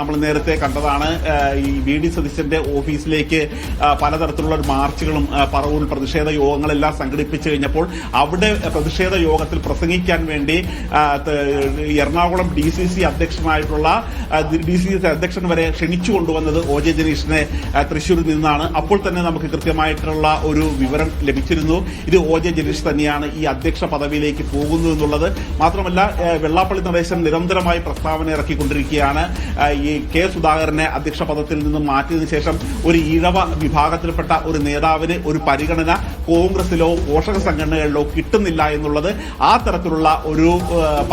നമ്മൾ നേരത്തെ കണ്ടതാണ് ഈ വി ഡി സതീശന്റെ ഓഫീസിലേക്ക് പലതരത്തിലുള്ള മാർച്ചുകളും പറവൂർ പ്രതിഷേധ യോഗങ്ങളെല്ലാം സംഘടിപ്പിച്ചു കഴിഞ്ഞപ്പോൾ അവിടെ പ്രതിഷേധ യോഗത്തിൽ പ്രസംഗിക്കാൻ വേണ്ടി എറണാകുളം ഡി സി സി അധ്യക്ഷനായിട്ടുള്ള ഡി സി സി അധ്യക്ഷൻ വരെ ക്ഷണിച്ചു കൊണ്ടുവന്നത് ഒ ജെ ജനീഷിനെ തൃശൂരിൽ നിന്നാണ്. അപ്പോൾ തന്നെ നമുക്ക് കൃത്യമായിട്ടുള്ള ഒരു വിവരം ലഭിച്ചിരുന്നു. ഇത് ഒ ജെ ജനീഷ് തന്നെയാണ് ഈ അധ്യക്ഷ പദവിയിലേക്ക് പോകുന്നു എന്നുള്ളത്. മാത്രമല്ല വെള്ളാപ്പള്ളി നടേശൻ നിരന്തരമായി പ്രസ്താവന ഇറക്കിക്കൊണ്ടിരിക്കുകയാണ്. ഈ കെ സുധാകരനെ അധ്യക്ഷ പദത്തിൽ നിന്നും മാറ്റിയതിനു ശേഷം ഒരു ഈഴവ വിഭാഗത്തിൽപ്പെട്ട ഒരു നേതാവിന് ഒരു പരിഗണന കോൺഗ്രസിലോ പോഷക സംഘടനകളിലോ കിട്ടുന്നില്ല എന്നുള്ളത് ആ തരത്തിലുള്ള ഒരു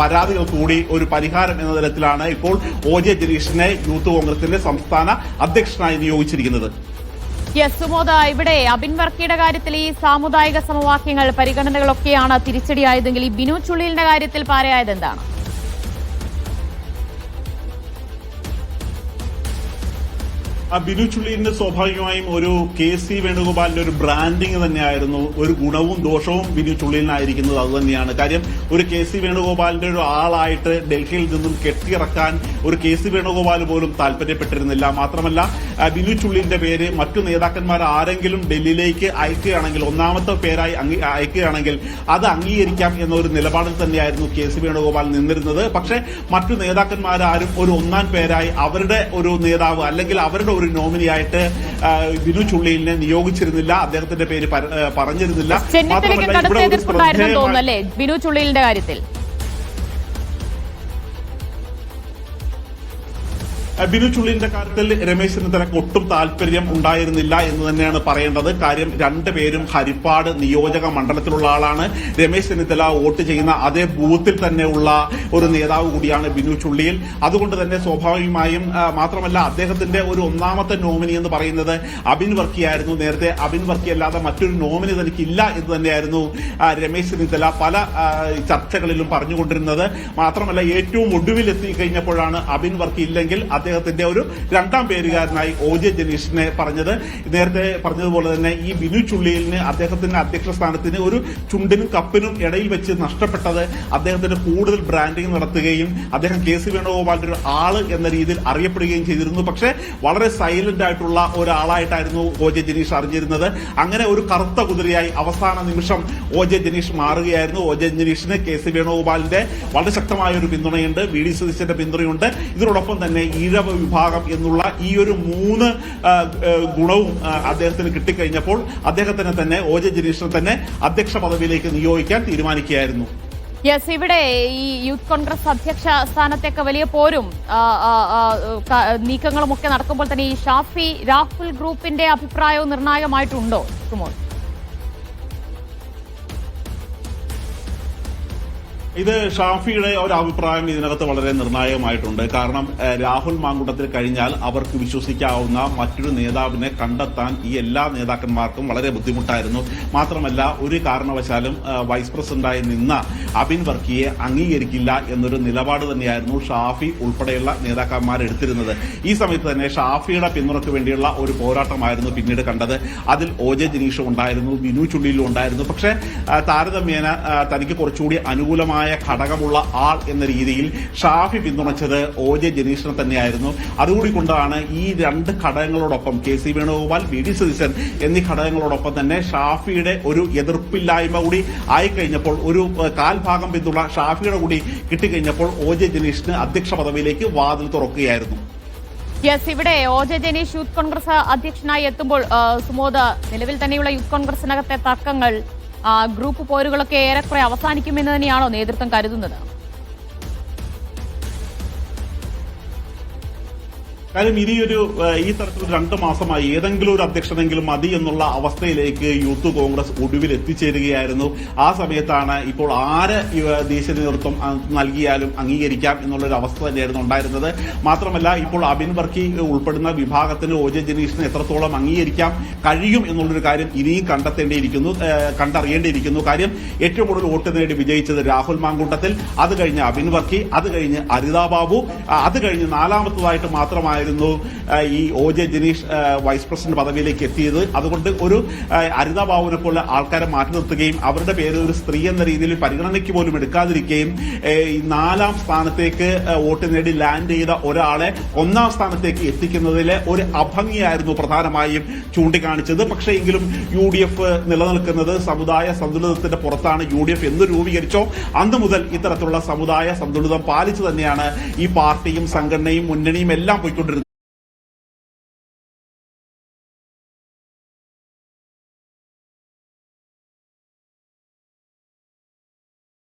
പരാതികൾ കൂടി ഒരു പരിഹാരം എന്ന തരത്തിലാണ് ഇപ്പോൾ ഒ ജെ ജനീഷിനെ യൂത്ത് കോൺഗ്രസിന്റെ സംസ്ഥാന അധ്യക്ഷനായി നിയോഗിച്ചിരിക്കുന്നത്. യെസ് സുമോദ ഇവിടെ അബിൻ വർക്കിയുടെ കാര്യത്തിൽ ഈ സാമുദായിക സമവാക്യങ്ങൾ പരിഗണനകളൊക്കെയാണ് തിരിച്ചടിയായതെങ്കിൽ ഈ ബിനു ചുള്ളിലിന്റെ കാര്യത്തിൽ പാരയായത് എന്താണ് ആ ബിനു ചുള്ളിന്റെ സ്വാഭാവികമായും ഒരു കെ സി വേണുഗോപാലിന്റെ ഒരു ബ്രാൻഡിങ് തന്നെയായിരുന്നു. ഒരു ഗുണവും ദോഷവും ബിനു ചുള്ളിലിനായിരിക്കുന്നത് അത് തന്നെയാണ്. കാര്യം ഒരു കെ സി വേണുഗോപാലിന്റെ ഒരു ആളായിട്ട് ഡൽഹിയിൽ നിന്നും കെട്ടിയിറക്കാൻ ഒരു കെ സി വേണുഗോപാൽ പോലും താല്പര്യപ്പെട്ടിരുന്നില്ല. മാത്രമല്ല ബിനു ചുള്ളിന്റെ പേര് മറ്റു നേതാക്കന്മാർ ആരെങ്കിലും ഡൽഹിയിലേക്ക് അയക്കുകയാണെങ്കിൽ ഒന്നാമത്തെ പേരായി അയക്കുകയാണെങ്കിൽ അത് അംഗീകരിക്കാം എന്നൊരു നിലപാടിൽ തന്നെയായിരുന്നു കെ സി വേണുഗോപാൽ നിന്നിരുന്നത്. പക്ഷേ മറ്റു നേതാക്കന്മാരാരും ഒരു ഒന്നാം പേരായി അവരുടെ ഒരു നേതാവ് അല്ലെങ്കിൽ അവരുടെ ഒരു നോമിനിയായിട്ട് ആയിട്ട് ബിനു ചുള്ളിലിനെ നിയോഗിച്ചിരുന്നില്ല. അദ്ദേഹത്തിന്റെ പേര് പറഞ്ഞിരുന്നില്ല. ബിനു ചുള്ളിലിന്റെ കാര്യത്തിൽ. ബിനു ചുള്ളിന്റെ കാര്യത്തിൽ രമേശ് ചെന്നിത്തലക്ക് ഒട്ടും താല്പര്യം ഉണ്ടായിരുന്നില്ല എന്ന് തന്നെയാണ് പറയേണ്ടത്. കാര്യം രണ്ടുപേരും ഹരിപ്പാട് നിയോജക മണ്ഡലത്തിലുള്ള ആളാണ്. രമേശ് ചെന്നിത്തല വോട്ട് ചെയ്യുന്ന അതേ ബൂത്തിൽ തന്നെയുള്ള ഒരു നേതാവ് കൂടിയാണ് ബിനു ചുള്ളിയിൽ. അതുകൊണ്ട് തന്നെ സ്വാഭാവികമായും മാത്രമല്ല അദ്ദേഹത്തിന്റെ ഒരു ഒന്നാമത്തെ നോമിനി എന്ന് പറയുന്നത് അബിൻ വർക്കിയായിരുന്നു നേരത്തെ അബിൻ വർക്കി അല്ലാതെ മറ്റൊരു നോമിനി തനിക്കില്ല എന്ന് തന്നെയായിരുന്നു രമേശ് ചെന്നിത്തല പല ചർച്ചകളിലും പറഞ്ഞുകൊണ്ടിരുന്നത്. മാത്രമല്ല ഏറ്റവും ഒടുവിൽ എത്തി കഴിഞ്ഞപ്പോഴാണ് അബിൻ വർക്കി ഇല്ലെങ്കിൽ അദ്ദേഹത്തിന്റെ ഒരു രണ്ടാം പേരുകാരനായി ഒ ജെ ജനീഷിനെ പറഞ്ഞത്. നേരത്തെ പറഞ്ഞതുപോലെ തന്നെ ഈ ബിനു ചുള്ളിയിലിന് അദ്ദേഹത്തിന്റെ അധ്യക്ഷ സ്ഥാനത്തിന് ഒരു ചുണ്ടിനും കപ്പിനും ഇടയിൽ വെച്ച് നഷ്ടപ്പെട്ടത് അദ്ദേഹത്തിന് കൂടുതൽ ബ്രാൻഡിങ് നടത്തുകയും അദ്ദേഹം കെ സി വേണുഗോപാലിന്റെ ഒരു ആൾ എന്ന രീതിയിൽ അറിയപ്പെടുകയും ചെയ്തിരുന്നു. പക്ഷേ വളരെ സൈലന്റ് ആയിട്ടുള്ള ഒരാളായിട്ടായിരുന്നു ഒ ജെ ജനീഷ് അറിഞ്ഞിരുന്നത്. അങ്ങനെ ഒരു കറുത്ത കുതിരയായി അവസാന നിമിഷം ഒ ജെ ജനീഷ് മാറുകയായിരുന്നു. ഒ ജെ ജനീഷിന് കെ സി വേണുഗോപാലിന്റെ വളരെ ശക്തമായ ഒരു പിന്തുണയുണ്ട്. വി ഡി സതീശന്റെ പിന്തുണയുണ്ട്. ഇതിനോടൊപ്പം തന്നെ ഈഴവ വിഭാഗം എന്നുള്ള ഈ ഒരു മൂന്ന് ഗുണവും അദ്ദേഹത്തിന് കിട്ടിക്കഴിഞ്ഞപ്പോൾ അദ്ദേഹത്തിനെ തന്നെ ഒ ജെ ജനീഷിനെ തന്നെ അധ്യക്ഷ പദവിയിലേക്ക് നിയോഗിക്കാൻ തീരുമാനിക്കുകയായിരുന്നു. യെസ് ഇവിടെ ഈ യൂത്ത് കോൺഗ്രസ് അധ്യക്ഷ സ്ഥാനത്തേക്ക് വലിയ പോരും നീക്കങ്ങളും ഒക്കെ നടക്കുമ്പോൾ തന്നെ ഈ ഷാഫി രാഹുൽ ഗ്രൂപ്പിന്റെ അഭിപ്രായവും നിർണായകമായിട്ടുണ്ടോ സുമോൻ ഇത് ഷാഫിയുടെ ഒരു അഭിപ്രായം ഇതിനകത്ത് വളരെ നിർണായകമായിട്ടുണ്ട്. കാരണം രാഹുൽ മാങ്കുട്ടത്തിൽ കഴിഞ്ഞാൽ അവർക്ക് വിശ്വസിക്കാവുന്ന മറ്റൊരു നേതാവിനെ കണ്ടെത്താൻ ഈ എല്ലാ നേതാക്കന്മാർക്കും വളരെ ബുദ്ധിമുട്ടായിരുന്നു. മാത്രമല്ല ഒരു കാരണവശാലും വൈസ് പ്രസിഡന്റായി നിന്ന അബിൻ വർക്കിയെ അംഗീകരിക്കില്ല എന്നൊരു നിലപാട് തന്നെയായിരുന്നു ഷാഫി ഉൾപ്പെടെയുള്ള നേതാക്കന്മാർ എടുത്തിരുന്നത്. ഈ സമയത്ത് തന്നെ ഷാഫിയുടെ പിന്തുണയ്ക്ക് വേണ്ടിയുള്ള ഒരു പോരാട്ടമായിരുന്നു പിന്നീട് കണ്ടത്. അതിൽ ഒ ജെ ജനീഷും ഉണ്ടായിരുന്നു ബിനു ചുള്ളിയിലും ഉണ്ടായിരുന്നു. പക്ഷേ താരതമ്യേന തനിക്ക് കുറച്ചുകൂടി അനുകൂലമായ ഘടകമുള്ള ആൾ എന്ന രീതിയിൽ ഷാഫി പിന്തുണച്ചത് ഒ ജെ ജനീഷിനെ തന്നെയായിരുന്നു. അതുകൂടി കൊണ്ടാണ് ഈ രണ്ട് ഘടകങ്ങളോടൊപ്പം K C Venugopal V D Satheesan എന്നീ ഘടകങ്ങളോടൊപ്പം തന്നെ ഷാഫിയുടെ ഒരു എതിർപ്പില്ലായ്മ കൂടി ആയിക്കഴിഞ്ഞപ്പോൾ ഒരു കാൽഭാഗം പിന്തുണ ഷാഫിയുടെ കൂടി കിട്ടിക്കഴിഞ്ഞപ്പോൾ ഒ ജെ ജനീഷിന് അധ്യക്ഷ പദവിയിലേക്ക് വാതിൽ തുറക്കുകയായിരുന്നു. യെസ് ഇവിടെ O J Janeesh youth Congress അധ്യക്ഷനായി എത്തുമ്പോൾ സുമോദ് നിലവിൽ തന്നെയുള്ള യൂത്ത് കോൺഗ്രസിനകത്തെ തർക്കങ്ങൾ ഗ്രൂപ്പ് പോരുകളൊക്കെ ഏറെക്കുറെ അവസാനിക്കുമെന്ന് തന്നെയാണോ നേതൃത്വം കരുതുന്നത്? കാര്യം ഒരു ഈ തരത്തിൽ രണ്ട് മാസമായി ഏതെങ്കിലും ഒരു അധ്യക്ഷനെങ്കിലും മതി എന്നുള്ള അവസ്ഥയിലേക്ക് യൂത്ത് കോൺഗ്രസ് ഒടുവിൽ എത്തിച്ചേരുകയായിരുന്നു ആ സമയത്താണ് ഇപ്പോൾ ആര് ദേശീയ നേതൃത്വം നൽകിയാലും അംഗീകരിക്കാം എന്നുള്ളൊരു അവസ്ഥ തന്നെയായിരുന്നു ഉണ്ടായിരുന്നത്. മാത്രമല്ല ഇപ്പോൾ അബിൻ വർക്കി ഉൾപ്പെടുന്ന വിഭാഗത്തിന് ഒ ജെ ജനീഷിനെ എത്രത്തോളം അംഗീകരിക്കാം കഴിയും എന്നുള്ളൊരു കാര്യം ഇനിയും കണ്ടെത്തേണ്ടിയിരിക്കുന്നു കണ്ടറിയേണ്ടിയിരിക്കുന്നു. കാര്യം ഏറ്റവും കൂടുതൽ വോട്ട് നേടി വിജയിച്ചത് രാഹുൽ മാങ്കൂട്ടത്തിൽ. അത് കഴിഞ്ഞ് അബിൻ വർക്കി അത് കഴിഞ്ഞ് അരിതാ ബാബു ആ, അത് കഴിഞ്ഞ് നാലാമത്തതായിട്ട് മാത്രമായത് ശേഷമായിരുന്നു ആ, ഈ O J Janeesh vice president പദവിയിലേക്ക് എത്തിയത്. അതുകൊണ്ട് ഒരു ആ, അരിത ബാബുവിനെ പോലെ ആൾക്കാരെ മാറ്റി നിർത്തുകയും അവരുടെ പേര് ഒരു സ്ത്രീ എന്ന രീതിയിൽ പരിഗണനയ്ക്ക് പോലും എടുക്കാതിരിക്കുകയും നാലാം സ്ഥാനത്തേക്ക് വോട്ട് നേടി ലാൻഡ് ചെയ്ത ഒരാളെ ഒന്നാം സ്ഥാനത്തേക്ക് എത്തിക്കുന്നതിലെ ഒരു അഭംഗിയായിരുന്നു പ്രധാനമായും ചൂണ്ടിക്കാണിച്ചത്. പക്ഷേ എങ്കിലും യു ഡി എഫ് നിലനിൽക്കുന്നത് സമുദായ സന്തുലിതത്തിന്റെ പുറത്താണ്. യു ഡി എഫ് എന്ന് രൂപീകരിച്ചോ അന്ന് മുതൽ ഇത്തരത്തിലുള്ള സമുദായ സന്തുലിതം പാലിച്ചു തന്നെയാണ് ഈ പാർട്ടിയും സംഘടനയും മുന്നണിയും എല്ലാം പോയിക്കൊണ്ടിരുന്നത്.